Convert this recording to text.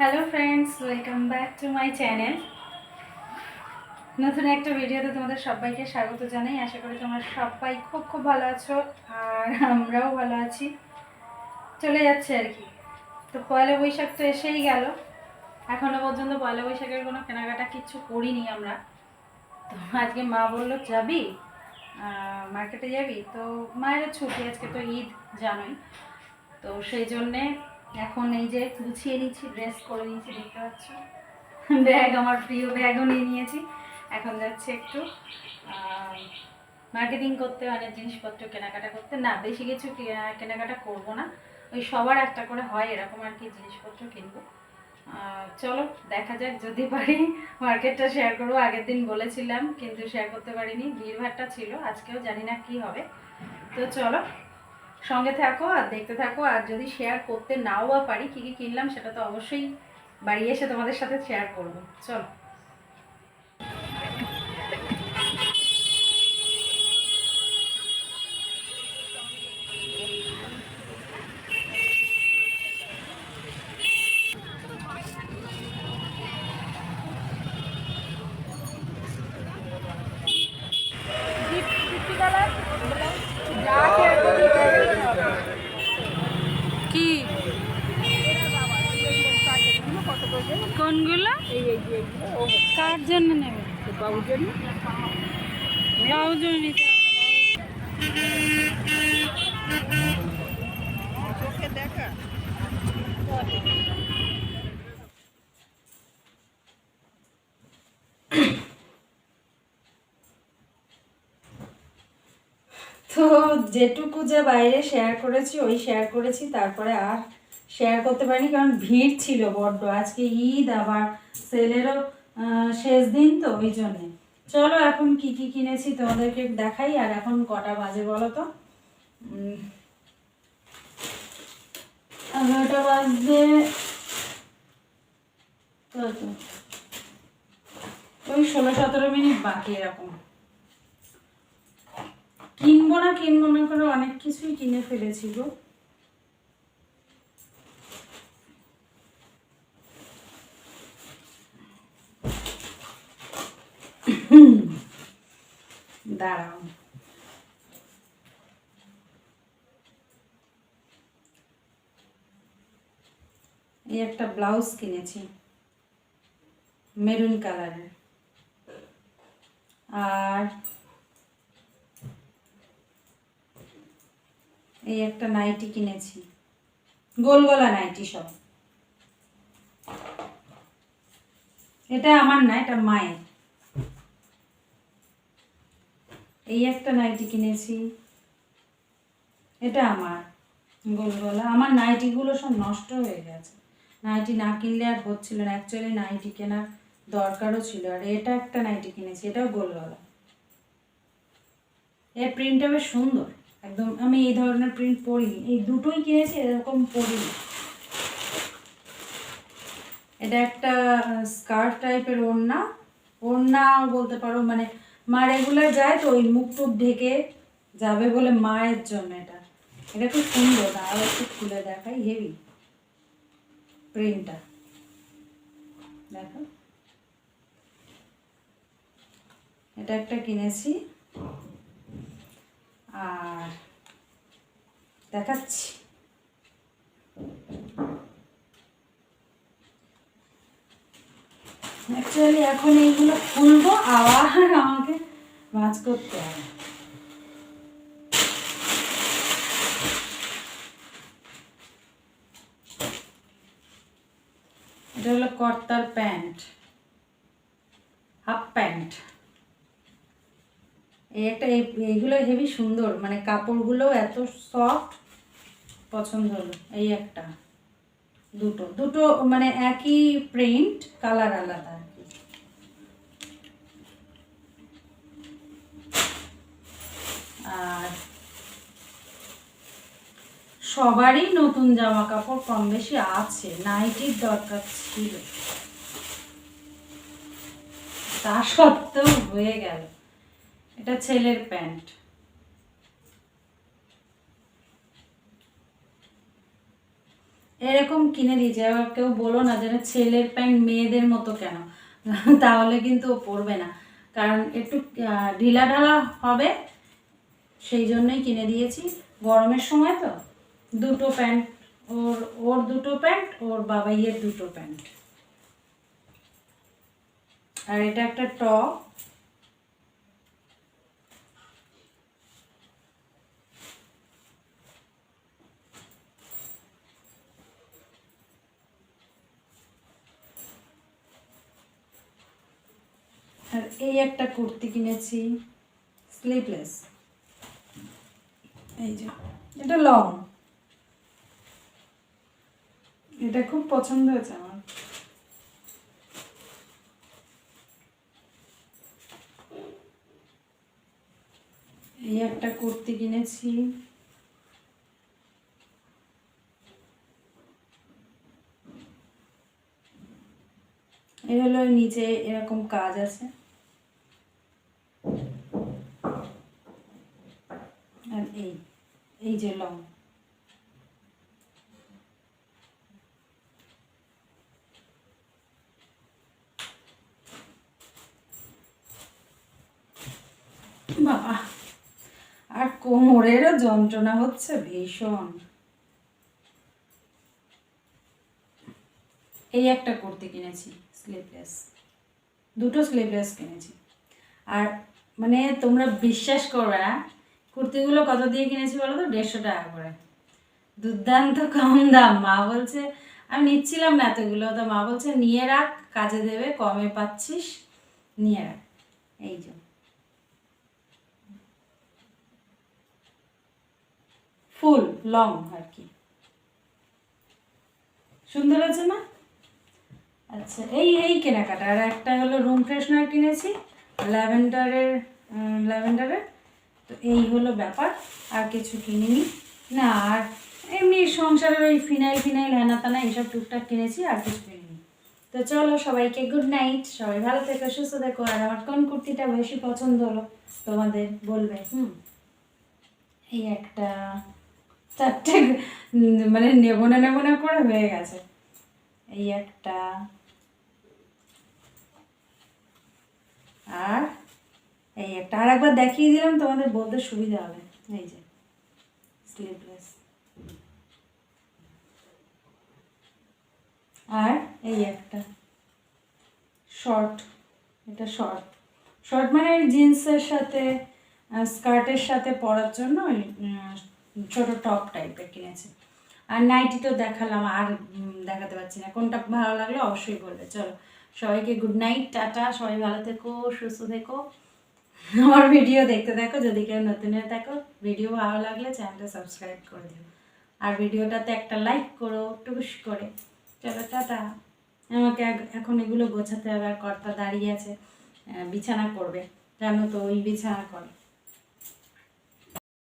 Hello friends welcome back to my channel নতুন একটা ভিডিওতে তোমাদের সবাইকে স্বাগত জানাই। আশা করি তোমরা সবাই খুব খুব ভালো আছো আর আমরাও ভালো আছি। চলে যাচ্ছে আর কি। তো পয়লা বৈশাখ তো এসেই গেল। এখনও পর্যন্ত পয়লা বৈশাখের কোনো কেনাকাটা কিচ্ছু করিনি আমরা। তো আজকে মা বলল, যাবি? মার্কেটে যাবি? তো মায়ের ছুটি, আজকে তো ঈদ, জানোই। তো সেই জন্যে এখন এই যে গুছিয়ে নিচ্ছি ড্রেস করে নিয়েছি, দেখতে পাচ্ছ? ব্যাগ, আমার প্রিয় ব্যাগও নিয়ে নিয়েছি। এখন যাচ্ছে একটু মার্কেটিং করতে, অনেক জিনিসপত্র কেনাকাটা করতে। না, বেশি কিছু কেনাকাটা করব না। ওই সবার একটা করে হয় এরকম আর কি জিনিসপত্র কিনবো। চলো, দেখা যাক, যদি পারি মার্কেটটা শেয়ার করব। আগের দিন বলেছিলাম, কিন্তু শেয়ার করতে পারিনি। ভিড়ভাড়টা ছিল, আজকেও জানি না কি হবে। তো চলো সঙ্গে থাকো আর দেখতে থাকো। আর যদি শেয়ার করতে নাও বা পারি, কী কী কিনলাম সেটা তো অবশ্যই বাড়ি এসে তোমাদের সাথে শেয়ার করব। চলো। কার জন্য নেবে। বাবুর জন্য? নিতে হবে তো যেটুকু যে বাইরে শেয়ার করেছি ওই শেয়ার করেছি তারপরে আর শেয়ার করতে পারিনি কারণ ভিড় ছিল বড্ড। আজকে ঈদ আবার সেলেরও শেষ দিন তো, ওই জন্যে। চলো এখন কি কি কিনেছি তোমাদেরকে দেখাই, আর এখন কটা বাজে বলো তো? এগারোটা বাজে। কত? ওই ষোলো সতেরো মিনিট বাকি এরকম। কিনবো না কিনবো না করে অনেক কিছুই কিনে ফেলেছি গো। দাঁড়াও। এই একটা ব্লাউজ কিনেছি। মেরুন কালারের। আর এই একটা নাইটি কিনেছি। গোল গলা নাইটি সব। এটা আমার না, এটা মায়ের। এই একটা নাইটি কিনেছি। এটা আমার গোল গলা আমার নাইটিগুলো সব নষ্ট হয়ে গেছে। নাইটি না কিনলে আর হচ্ছিল না। অ্যাকচুয়ালি নাইটি কেনার দরকারও ছিল। আর এটা একটা নাইটি কিনেছি, এটাও গোল গলা এর প্রিন্টটা বেশ সুন্দর। একদম আমি এই ধরনের প্রিন্ট পরিনি। এই দুটোই কিনেছি, এরকম পরিনি। এটা একটা স্কার্ফ টাইপের ওড়না। ওড়না বলতে পারো মানে মা রেগুলার যায় তো ওই মুখ টুক ঢেকে যাবে বলে মায়ের জন্য এটা। এটা খুব সুন্দর আর একটু খুলে দেখাই হেভি প্রিন্টটা দেখো। এটা একটা কিনেছি। আর দেখাচ্ছি। অ্যাকচুয়ালি এখন এইগুলো খুলবো, আবার আমাকে মাছ করতে হবে এটা হলো কর্তার প্যান্ট। Half pant. এই- এইগুলো হেভি সুন্দর মানে কাপড়গুলো এত সফট পছন্দ হলো, এই একটা। দুটো দুটো মানে একই প্রিন্ট, কালার আলাদা। আর সবারই নতুন জামা কাপড় কম বেশি আছে নাইটির দরকার ছিল। তা সত্ত্বেও হয়ে গেল। এটা ছেলের প্যান্ট। এরকম কিনে দিয়েছে আবার কেউ বলো না যেন ছেলের প্যান্ট মেয়েদের মতো কেন? তাহলে কিন্তু পরবে না। কারণ একটু ঢিলা ঢালা হবে সেই জন্যই কিনে দিয়েছি। গরমের সময় তো দুটো প্যান্ট, ওর ওর দুটো প্যান্ট, ওর বাবাইয়ের দুটো প্যান্ট। আর এটা একটা টপ। আর এই একটা কুর্তি কিনেছি স্লিভলেস এই যে, এটা লং। এটা খুব পছন্দ হয়েছে আমার। এই একটা কুর্তি কিনেছি। এর হলো নিচে এরকম কাজ আছে। আর এই। এই যে লং। আর কোমরেরও যন্ত্রণা হচ্ছে ভীষণ। এই একটা কুর্তি কিনেছি স্লিভলেস দুটো স্লিভলেস কিনেছি। আর মানে তোমরা বিশ্বাস করবে না কুর্তিগুলো কত দিয়ে কিনেছি বলো তো? দেড়শো টাকা করে। দুর্দান্ত কম দাম। মা বলছে, আমি নিচ্ছিলাম না এতগুলো। তো মা বলছে, নিয়ে রাখ, কাজে দেবে, কমে পাচ্ছিস, নিয়ে রাখ। এই যে। ফুল, লং আর কি। সুন্দর আছে না? আচ্ছা এই এই কেনাকাটা। আর একটা হলো রুম ফ্রেশনার কিনেছি ল্যাভেন্ডারের ল্যাভেন্ডারের তো এই হলো ব্যাপার, আর কিছু কিনিনি না। আর এমনি সংসারের ওই ফিনাইল ফিনাইল হেনা তানা এইসব টুকটাক কিনেছি, আর কিছু কিনিনি তো চলো সবাইকে গুড নাইট সবাই ভালো থেকো, সুস্থ থেকো, আর আমার কোন কুর্তিটা বেশি পছন্দ হলো তোমাদের বলবে, হুম? এই একটা চারটে মানে নেব না নেব না করে হয়ে গেছে। এই একটা, আর এই একটা আর একবার দেখিয়ে দিলাম, তোমাদের বলতে সুবিধা হবে। এই যে স্লিভলেস আর এই একটা শর্ট এটা শর্ট শর্ট মানে জিন্সের সাথে স্কার্টের সাথে পরার জন্য ছোট টপ টাইপের কিনেছি। আর নাইটি তো দেখালাম, আর দেখাতে পারছি না। কোনটা ভালো লাগল অবশ্যই বলবে। চলো, সবাইকে গুড নাইট টাটা। সবাই ভালো থেকো, সুস্থ থেকো। আমার ভিডিও দেখতে থাকো যদি কেউ নতুন হয়ে থাকো ভিডিও ভালো লাগলে চ্যানেলটা সাবস্ক্রাইব করে দিও। আর ভিডিওটাতে একটা লাইক করো, টুস করে। চলো, টাটা। আমাকে এখন এগুলো গোছাতে হবে আর কর্তা দাঁড়িয়ে আছে বিছানা করবে। জানো তো, ওই বিছানা করে।